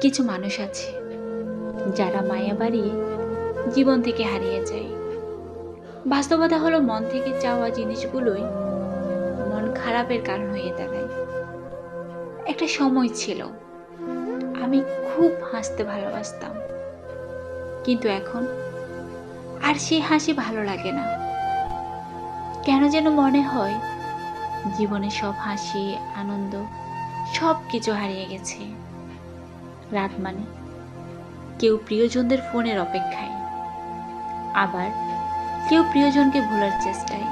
কিছু মানুষ আছে যারা মায়া বাড়িয়ে জীবন থেকে হারিয়ে যায়। বাস্তবতা হলো মন থেকে চাওয়া জিনিসগুলোই মন খারাপের কারণ হয়ে দাঁড়ায়। একটা সময় ছিল, আমি খুব হাসতে ভালোবাসতাম। কিন্তু এখন আর সেই হাসি ভালো লাগে না। কেন যেন মনে হয় জীবনে সব হাসি, আনন্দ সব কিছু হারিয়ে গেছে। রাত মানে। কেউ প্রিয়জনদের ফোনের অপেক্ষায়। আবার কেউ প্রিয়জনকে ভোলার চেষ্টায়।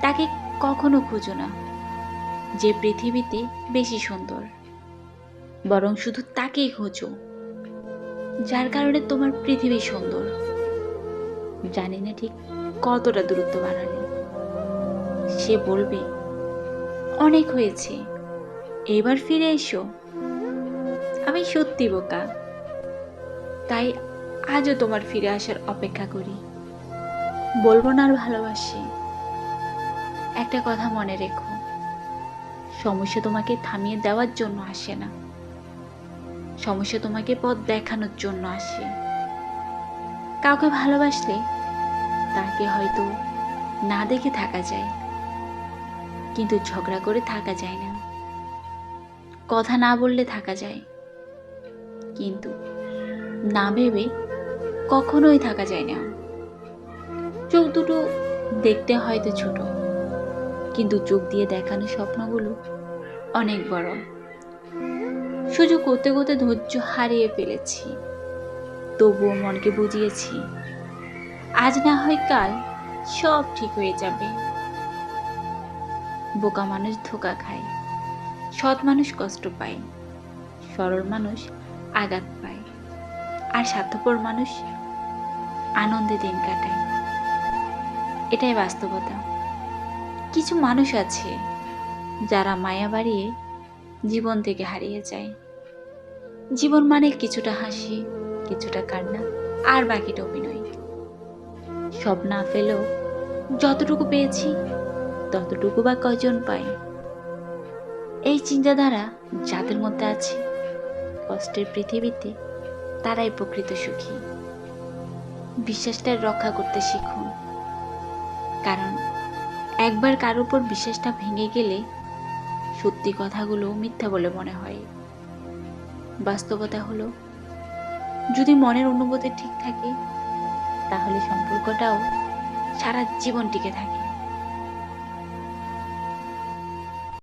তাকে কখনো খুঁজো না, যে পৃথিবীতে বেশি সুন্দর। বরং শুধু তাকেই খোঁজো, যার কারণে তোমার পৃথিবী সুন্দর। জানি না ঠিক কতটা দূরত্ব বাড়ালে সে বলবে, অনেক হয়েছে, এবার ফিরে এসো। আমি সত্যি বোকা। তাই আজও তোমার ফিরে আসার অপেক্ষা করি। বলব না আর ভালোবাসি। একটা কথা মনে রেখো, সমস্যা তোমাকে থামিয়ে দেওয়ার জন্য আসে না। সমস্যা তোমাকে পথ দেখানোর জন্য আসে। কাউকে ভালোবাসলে তাকে হয়তো না দেখে থাকা যায়, কিন্তু ঝগড়া করে থাকা যায় না। কথা না বললে থাকা যায়। কিন্তু না ভেবে কখনোই থাকা যায় না। চোখ দুটো দেখতে হয়তো ছোট, কিন্তু চোখ দিয়ে দেখানো স্বপ্নগুলো অনেক বড়। সুযোগ করতে করতে ধৈর্য হারিয়ে ফেলেছি, তবুও মনকে বুঝিয়েছি, আজ না হয় কাল সব ঠিক হয়ে যাবে। বোকা মানুষ ধোকা খায়, সৎ মানুষ কষ্ট পায়, সরল মানুষ আঘাত পায়। আর স্বার্থপর মানুষ আনন্দে দিন কাটায়। এটাই বাস্তবতা। কিছু মানুষ আছে যারা মায়া বাড়িয়ে জীবন থেকে হারিয়ে যায়। জীবন মানে কিছুটা হাসি, কিছুটা কান্না, আর বাকিটা অভিনয়। সব না ফেলেও যতটুকু পেয়েছি, ততটুকু বা কজন পাই এই চিন্তাধারা যাদের মধ্যে আছে কষ্টের পৃথিবীতে তারাই প্রকৃত সুখী। বিশ্বাসটা রক্ষা করতে শিখুন। কারণ একবার কার উপর বিশ্বাসটা ভেঙে গেলে সত্যি কথাগুলো মিথ্যা বলে মনে হয়। বাস্তবতা হলো, যদি মনের অনুভূতি ঠিক থাকে, তাহলে সম্পর্কটাও সারা জীবন টিকে থাকে।